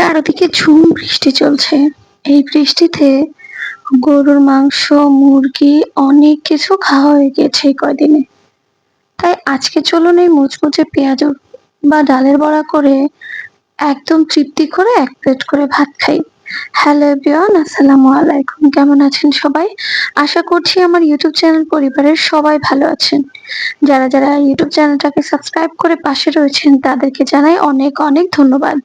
চারিদিকে ঝুম বৃষ্টি চলছে। এই বৃষ্টিতে গরুর মাংস, মুরগি অনেক কিছু খাওয়া হয়ে গেছে এই কয়দিনে। তাই আজকে চলুন এই মুচমুচে পেঁয়াজ বা ডালের বড়া করে একদম তৃপ্তি করে এক প্লেট করে ভাত খাই। হ্যালো এভরিওয়ান আসসালামু আলাইকুম। কেমন আছেন সবাই? আশা করছি আমার ইউটিউব চ্যানেল পরিবারের সবাই ভালো আছেন। যারা যারা ইউটিউব চ্যানেলটাকে সাবস্ক্রাইব করে পাশে রয়েছেন, তাদেরকে জানাই অনেক অনেক ধন্যবাদ।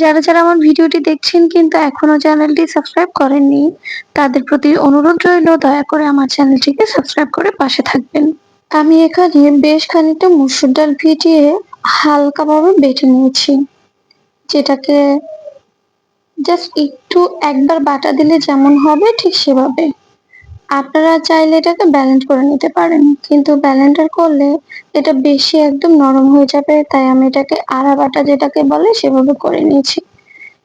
যারা যারা আমার ভিডিওটি দেখছেন কিন্তু এখনও চ্যানেলটি সাবস্ক্রাইব করেননি, তাদের প্রতি অনুরোধ রইল, দয়া করে আমার চ্যানেলটিকে সাবস্ক্রাইব করে পাশে থাকবেন। আমি এখানে বেশ খানিকটা মুসুর ডাল ভিজিয়ে হালকাভাবে বেটে নিয়েছি, যেটাকে জাস্ট একটু একবার বাটা দিলে যেমন হবে ঠিক সেভাবে। আপনারা চাইলে এটাকে ব্যালেন্স করে নিতে পারেন, কিন্তু ব্যালেন্ডার করলে এটা বেশি একদম নরম হয়ে যাবে, তাই আমি এটাকে আড়া বাটা যেটাকে বলে সেভাবে করে নিয়েছি।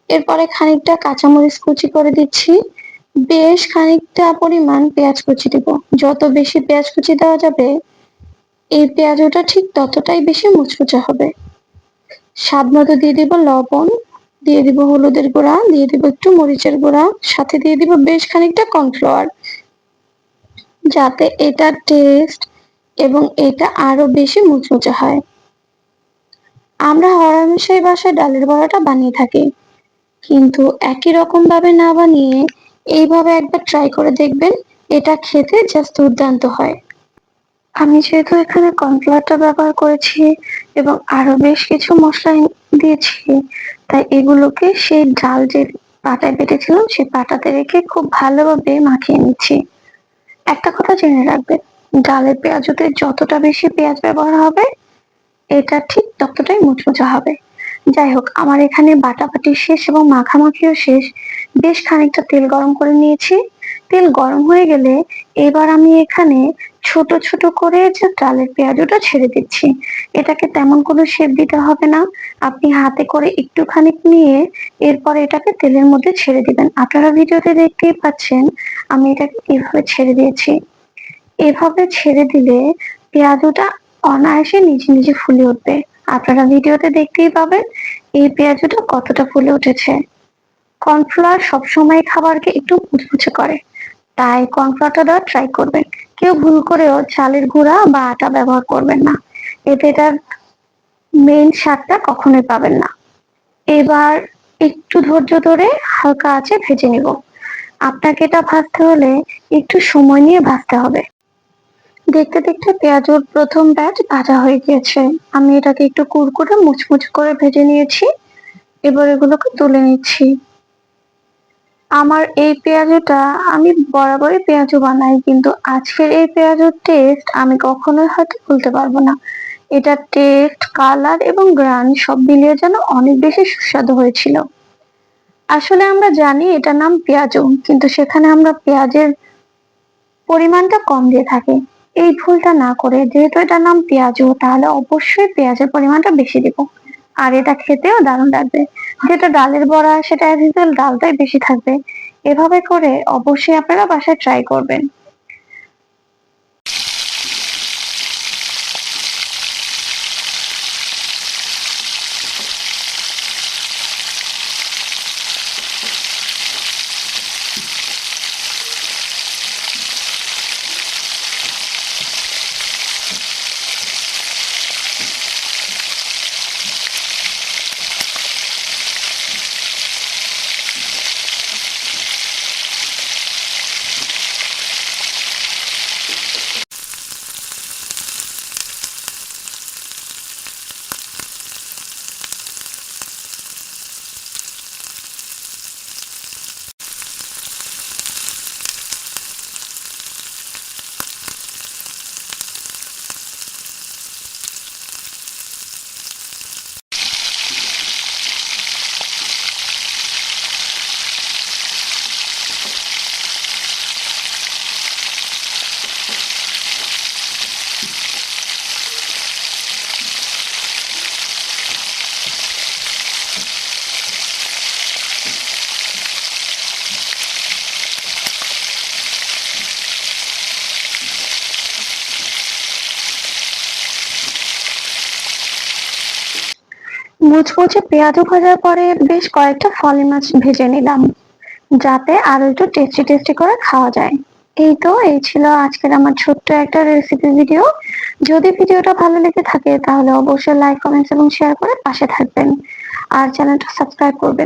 এরপরে খানিকটা কাঁচামরিচ কুচি করে দিচ্ছি। বেশ খানিকটা পরিমাণ পেঁয়াজ কুচি দিব। যত বেশি পেঁয়াজ কুচি দেওয়া যাবে, এই পেঁয়াজটা ঠিক ততটাই বেশি মুচমুচে হবে। স্বাদ মতো দিয়ে দিব লবণ। দিয়ে দিব হলুদের গুঁড়া, দিয়ে দিব একটু মরিচের গুঁড়া, সাথে দিয়ে দিব বেশ খানিকটা কর্নফ্লাওয়ার। যাতে এটার টেস্ট এবং এটা আরও বেশি মুচমুচে হয়। আমরা হরহামেশাই বাসায় ডালের বড়াটা বানিয়ে থাকি। কিন্তু একই রকম ভাবে না বানিয়ে এইভাবে একবার ট্রাই করে দেখবেন, এটা খেতে জাস্ট দুর্দান্ত হয়। আমি যেহেতু এখানে কর্নফ্লাওয়ারটা ব্যবহার করেছি এবং আরও বেশ কিছু মশলা দিয়েছি তাই এগুলোকে সেই ডাল যে পাটায় বেটেছিলাম সেই পাটাতে রেখে খুব ভালোভাবে মাখিয়ে নিচ্ছি। একটা কথা জেনে রাখবেন, ডালের পেঁয়াজতে যতটা বেশি পেঁয়াজ ব্যবহার হবে, এটা ঠিক ততটাই মুচমুচে হবে। যাই হোক, আমার এখানে বাটাবাটি শেষ এবং মাখামাখিও শেষ। বেশ খানিকটা তেল গরম করে নিয়েছি। তেল গরম হয়ে গেলে এবার আমি এখানে ছোট ছোট করে যে ডালের পেঁয়াজটা ছেড়ে দিচ্ছি। এটাকে তেমন কোনো শেপ দিতে হবে না। আপনি হাতে করে একটুখানি নিয়ে এরপর এটাকে তেলের মধ্যে ছেড়ে দিবেন। আপনারা ভিডিওতে দেখতেই পাচ্ছেন, আমি এটাকে এভাবে ছেড়ে দিয়েছি। এভাবে ছেড়ে দিলে পেঁয়াজটা অনায়াসে নিজে নিজে ফুলে উঠবে। আপনারা ভিডিওতে দেখতেই পাবেন, এই পেঁয়াজটা কতটা ফুলে উঠেছে। কর্নফ্লাওয়ার সবসময় খাবারকে একটু মুচমুচে করে। তাই কর্নফ্লাওয়ারটা ট্রাই করবেন। কেউ ভুল করেও চালের গুঁড়া বা আটা ব্যবহার করবেন না। এতে এটার মেইন স্বাদটা কখনোই পাবেন না। এবার একটু ধৈর্য ধরে হালকা আছে ভেজে নিব। আপনাকে এটা ভাজতে হলে একটু সময় নিয়ে ভাজতে হবে। দেখতে দেখতে পেঁয়াজুর প্রথম ব্যাচ ভাজা হয়ে গিয়েছে। আমি এটাকে একটু কুড়কুড়ে মুচমুচ করে ভেজে নিয়েছি। এবার এগুলোকে তুলে নিচ্ছি। আমার এই পেঁয়াজটা আমি বরাবরই পেঁয়াজ বানাই, কিন্তু আজকের এই পেঁয়াজের টেস্ট আমি কখনোই হয়তো ভুলতে পারব না। এটা টেস্ট কালার এবং গ্রান সব মিলিয়ে যেন অনেক বেশি সুস্বাদু হয়েছিল। আসলে আমরা জানি এটা নাম পেঁয়াজু কিন্তু সেখানে আমরা পেঁয়াজের পরিমাণটা কম দিয়ে থাকি। এই ভুলটা না করে যেহেতু এটার নাম পেঁয়াজু তাহলে অবশ্যই পেঁয়াজের পরিমাণটা বেশি দিব। আর এটা খেতেও দারুণ লাগবে। যেটা ডালের বড়া, সেটা ডালটাই বেশি থাকবে। এভাবে করে অবশ্যই আপনারা বাসায় ট্রাই করবেন। মুচমুচে পেঁয়াজও ভাজার পরে বেশ কয়েকটা ফলি মাছ ভেজে নিলাম, যাতে আরও একটু টেস্টি টেস্টি করে খাওয়া যায়। এই তো, এই ছিল আজকের আমার ছোট্ট একটা রেসিপি ভিডিও যদি ভিডিওটা ভালো লেগে থাকে, তাহলে অবশ্যই লাইক কমেন্টস এবং শেয়ার করে পাশে থাকবেন। আর চ্যানেলটা সাবস্ক্রাইব করবেন।